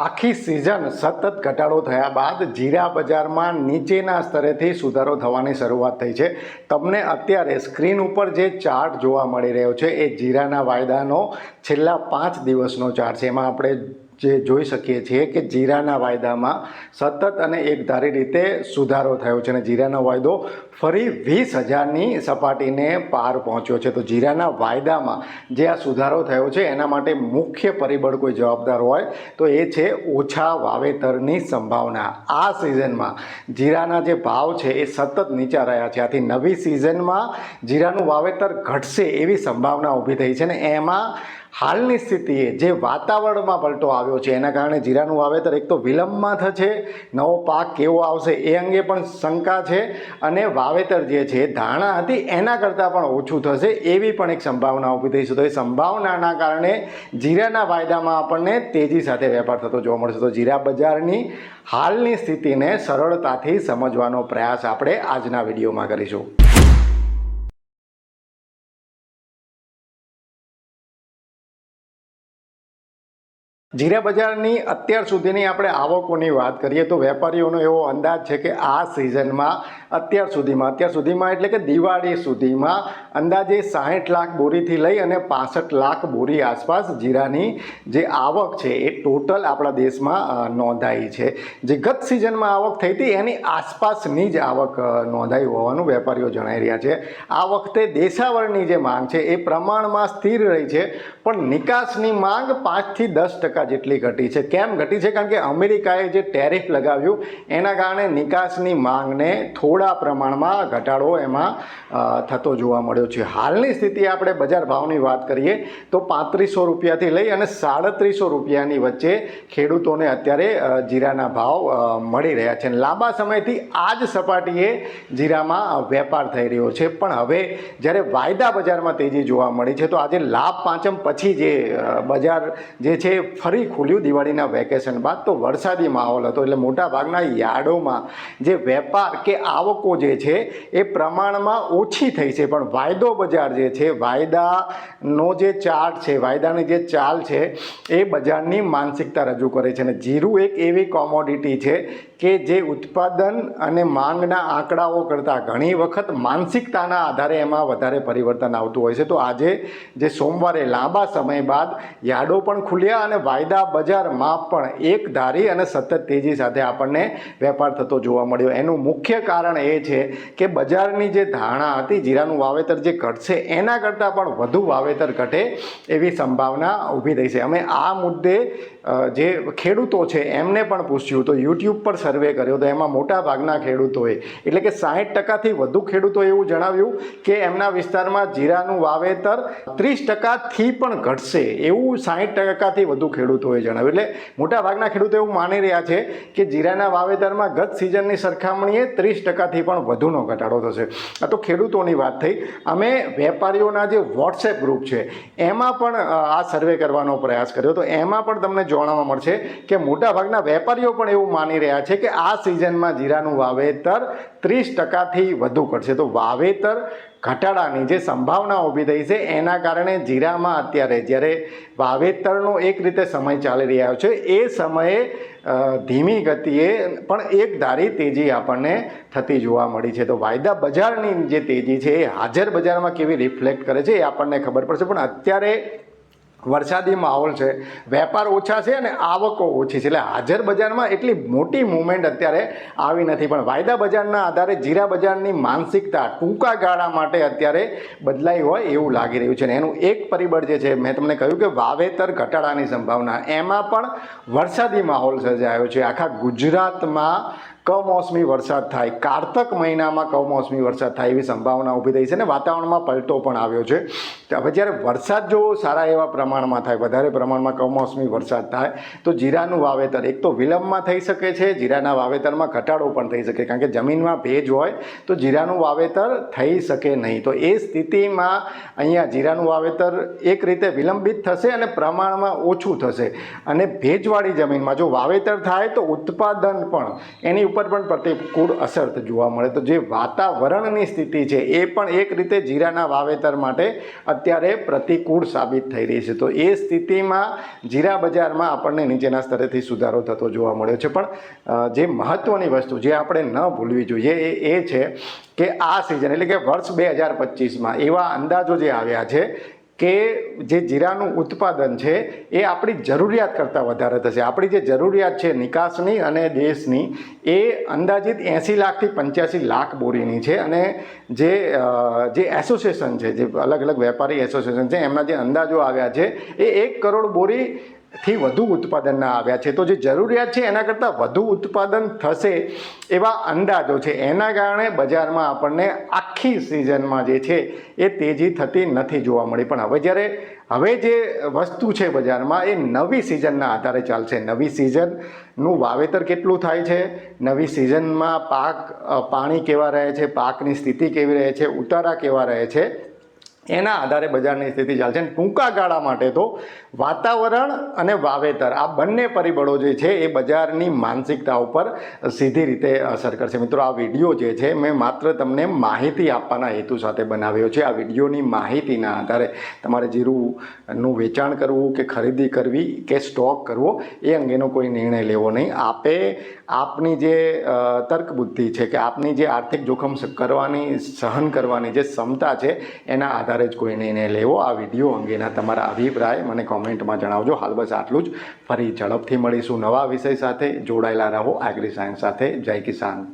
આખી સિઝન સતત ઘટાડો થયા બાદ જીરા બજારમાં નીચેના સ્તરેથી સુધારો થવાની શરૂઆત થઈ છે. તમને અત્યારે સ્ક્રીન ઉપર જે ચાર્ટ જોવા મળી રહ્યો છે, એ જીરાના વાયદાનો છેલ્લા પાંચ દિવસનો ચાર્ટ છે. એમાં આપણે જે જોઈ શકીએ છીએ કે જીરાના વાયદામાં સતત અને એકધારી રીતે સુધારો થયો છે અને જીરાનો વાયદો ફરી વીસ હજારની સપાટીને પાર પહોંચ્યો છે. તો જીરાના વાયદામાં જે આ સુધારો થયો છે, એના માટે મુખ્ય પરિબળ કોઈ જવાબદાર હોય તો એ છે ઓછા વાવેતરની સંભાવના. આ સિઝનમાં જીરાના જે ભાવ છે એ સતત નીચા રહ્યા છે. આથી નવી સિઝનમાં જીરાનું વાવેતર ઘટશે એવી સંભાવના ઊભી થઈ છે ને એમાં હાલની સ્થિતિએ જે વાતાવરણમાં પલટો આવ્યો છે, એના કારણે જીરાનું વાવેતર એક તો વિલંબમાં થશે, નવો પાક કેવો આવશે એ અંગે પણ શંકા છે અને વાવેતર જે છે ધારણા હતી એના કરતાં પણ ઓછું થશે એવી પણ એક સંભાવના ઊભી થઈ છે. તો એ સંભાવનાના કારણે જીરાના વાયદામાં આપણને તેજી સાથે વેપાર થતો જોવા મળશે. તો જીરા બજારની હાલની સ્થિતિને સરળતાથી સમજવાનો પ્રયાસ આપણે આજના વિડીયોમાં કરીશું. જીરા બજારની અત્યાર સુધીની આપણે આવકોની વાત કરીએ તો વેપારીઓનો એવો અંદાજ છે કે આ સિઝનમાં અત્યાર સુધીમાં અત્યાર સુધીમાં એટલે કે દિવાળી સુધીમાં અંદાજે સાહીઠ લાખ બોરીથી લઈ અને પાસઠ લાખ બોરી આસપાસ જીરાની જે આવક છે એ ટોટલ આપણા દેશમાં નોંધાઈ છે. જે ગત સિઝનમાં આવક થઈ હતી એની આસપાસની જ આવક નોંધાઈ હોવાનું વેપારીઓ જણાઈ રહ્યા છે. આ વખતે દેશાવરની જે માંગ છે એ પ્રમાણમાં સ્થિર રહી છે, પણ નિકાસની માંગ પાંચથી દસ ટકા જેટલી ઘટી છે. કેમ ઘટી છે? કારણ કે અમેરિકાએ જે ટેરિફ લગાવ્યું, એના કારણે નિકાસની માંગને થોડા પ્રમાણમાં ઘટાડો એમાં થતો જોવા મળ્યો છે. હાલની સ્થિતિ આપણે બજાર ભાવની વાત કરીએ, તો પાંત્રીસો રૂપિયાથી લઈ અને સાડત્રીસો રૂપિયાની વચ્ચે ખેડૂતોને અત્યારે જીરાના ભાવ મળી રહ્યા છે. લાંબા સમયથી આ જ સપાટીએ જીરામાં વેપાર થઈ રહ્યો છે. પણ હવે જ્યારે વાયદા બજારમાં તેજી જોવા મળી છે, તો આજે લાભ પાંચમ પછી જે બજાર જે છે ફરી ખુલ્યું દિવાળીના વેકેશન બાદ તો વરસાદી માહોલ હતો. એટલે મોટાભાગના યાર્ડોમાં જે વેપાર કે આવકો જે છે એ પ્રમાણમાં ઓછી થઈ છે. પણ વાયદો બજાર જે છે, વાયદાનો જે ચાર્ટ છે, વાયદાની જે ચાલ છે, એ બજારની માનસિકતા રજૂ કરે છે. અને જીરું એક એવી કોમોડિટી છે કે જે ઉત્પાદન અને માંગના આંકડાઓ કરતાં ઘણી વખત માનસિકતાના આધારે એમાં વધારે પરિવર્તન આવતું હોય છે. તો આજે જે સોમવારે લાંબા સમય બાદ યાર્ડો પણ ખુલ્યા અને વાયદા બજારમાં પણ એક ધારી અને સતત તેજી સાથે આપણને વેપાર થતો જોવા મળ્યો. એનું મુખ્ય કારણ એ છે કે બજારની જે ધારણા હતી, જીરાનું વાવેતર જે ઘટશે, એના કરતાં પણ વધુ વાવેતર ઘટે એવી સંભાવના ઊભી થઈ છે. અમે આ મુદ્દે જે ખેડૂતો છે એમને પણ પૂછ્યું. તો યુટ્યુબ પર સર્વે કર્યો તો એમાં મોટા ભાગના ખેડૂતોએ એટલે કે સાહીઠ ટકાથી વધુ ખેડૂતોએ એવું જણાવ્યું કે એમના વિસ્તારમાં જીરાનું વાવેતર ત્રીસ ટકાથી પણ ઘટશે. એવું સાહીઠ ટકાથી વધુ ખેડૂતોએ જણાવ્યું. એટલે મોટા ભાગના ખેડૂતો એવું માની રહ્યા છે કે જીરાના વાવેતરમાં ગત સિઝનની સરખામણીએ ત્રીસ ટકાથી પણ વધુનો ઘટાડો થશે. આ તો ખેડૂતોની વાત થઈ. અમે વેપારીઓના જે વોટ્સએપ ગ્રુપ છે, એમાં પણ આ સર્વે કરવાનો પ્રયાસ કર્યો. તો એમાં પણ તમને જાણવા મળશે કે મોટાભાગના વેપારીઓ પણ એવું માની રહ્યા છે કે આ સિઝનમાં જીરાનું વાવેતર ત્રીસ ટકાથી વધુ ઘટશે તો વાવેતર ઘટાડાની જે સંભાવના ઊભી થઈ છે, એના કારણે જીરામાં અત્યારે જ્યારે વાવેતરનો એક રીતે સમય ચાલી રહ્યો છે, એ સમયે ધીમી ગતિએ પણ એક ધારી તેજી આપણને થતી જોવા મળી છે. તો વાયદા બજારની જે તેજી છે, એ હાજર બજારમાં કેવી રિફ્લેક્ટ કરે છે, એ આપણને ખબર પડશે. પણ અત્યારે વરસાદી માહોલ છે. વેપાર ઓછા છે અને આવકો ઓછી છે. એટલે હાજર બજારમાં એટલી મોટી મૂવમેન્ટ અત્યારે આવી નથી. પણ વાયદા બજારના આધારે જીરા બજારની માનસિકતા ટૂંકા ગાળા માટે અત્યારે બદલાઈ હોય એવું લાગી રહ્યું છે. અને એનું એક પરિબળ જે છે, મેં તમને કહ્યું કે વાવેતર ઘટાડાની સંભાવના. એમાં પણ વરસાદી માહોલ સર્જાયો છે. આખા ગુજરાતમાં કમોસમી વરસાદ થાય. કારતક મહિનામાં કમોસમી વરસાદ થાય એવી સંભાવના ઊભી થઈ છે અને વાતાવરણમાં પલટો પણ આવ્યો છે. હવે જ્યારે વરસાદ જો સારા એવા પ્રમાણમાં થાય, વધારે પ્રમાણમાં કમોસમી વરસાદ થાય, તો જીરાનું વાવેતર એક તો વિલંબમાં થઈ શકે છે, જીરાના વાવેતરમાં ઘટાડો પણ થઈ શકે કારણ કે જમીનમાં ભેજ હોય તો જીરાનું વાવેતર થઈ શકે નહીં. તો એ સ્થિતિમાં અહીંયા જીરાનું વાવેતર એક રીતે વિલંબિત થશે અને પ્રમાણમાં ઓછું થશે. અને ભેજવાળી જમીનમાં જો વાવેતર થાય તો ઉત્પાદન પણ એની ઉપર ઉપર પણ પ્રતિકૂળ અસર જોવા મળે. તો જે વાતાવરણની સ્થિતિ છે, એ પણ એક રીતે જીરાના વાવેતર માટે અત્યારે પ્રતિકૂળ સાબિત થઈ રહી છે. તો એ સ્થિતિમાં જીરા બજારમાં આપણને નીચેના સ્તરેથી સુધારો થતો જોવા મળ્યો છે. પણ જે મહત્ત્વની વસ્તુ જે આપણે ન ભૂલવી જોઈએ એ એ છે કે આ સિઝન એટલે કે વર્ષ બે હજાર પચીસમાં એવા અંદાજો જે આવ્યા છે કે જે જીરાનું ઉત્પાદન છે, એ આપણી જરૂરિયાત કરતાં વધારે થશે. આપણી જે જરૂરિયાત છે નિકાસની અને દેશની, એ અંદાજિત એંસી લાખથી પંચ્યાસી લાખ બોરીની છે અને જે જે એસોસિએશન છે, જે અલગ અલગ વેપારી એસોસિએશન છે, એમના જે અંદાજો આવ્યા છે, એ એક કરોડ બોરી થી વધુ ઉત્પાદનના આવ્યા છે. તો જે જરૂરિયાત છે એના કરતાં વધુ ઉત્પાદન થશે એવા અંદાજો છે. એના કારણે બજારમાં આપણને આખી સિઝનમાં જે છે એ તેજી થતી નથી જોવા મળી. પણ હવે જ્યારે હવે જે વસ્તુ છે બજારમાં એ નવી સિઝનના આધારે ચાલશે. નવી સિઝનનું વાવેતર કેટલું થાય છે? નવી સિઝનમાં પાક પાણી કેવા રહે છે? પાકની સ્થિતિ કેવી રહે છે? ઉતારા કેવા રહે છે? એના આધારે બજારની સ્થિતિ ચાલશે. અને ટૂંકા ગાળા માટે તો વાતાવરણ અને વાવેતર, આ બંને પરિબળો જે છે એ બજારની માનસિકતા ઉપર સીધી રીતે અસર કરશે. મિત્રો, આ વીડિયો જે છે મેં માત્ર તમને માહિતી આપવાના હેતુ સાથે બનાવ્યો છે. આ વિડીયોની માહિતીના આધારે તમારે જીરુંનું વેચાણ કરવું કે ખરીદી કરવી કે સ્ટોક કરવો, એ અંગેનો કોઈ નિર્ણય લેવો નહીં. આપે આપની જે તર્ક બુદ્ધિ છે કે આપની જે આર્થિક જોખમ કરવાની, સહન કરવાની જે ક્ષમતા છે, એના આધારે જ કોઈને એને લેવો. આ વીડિયો અંગેના તમારા અભિપ્રાય મને કોમેન્ટમાં જણાવજો. હાલ બસ આટલું જ. ફરી ઝડપથી મળીશું નવા વિષય સાથે. જોડાયેલા રહો. એગ્રી સાયન્સ સાથે. જય કિસાન.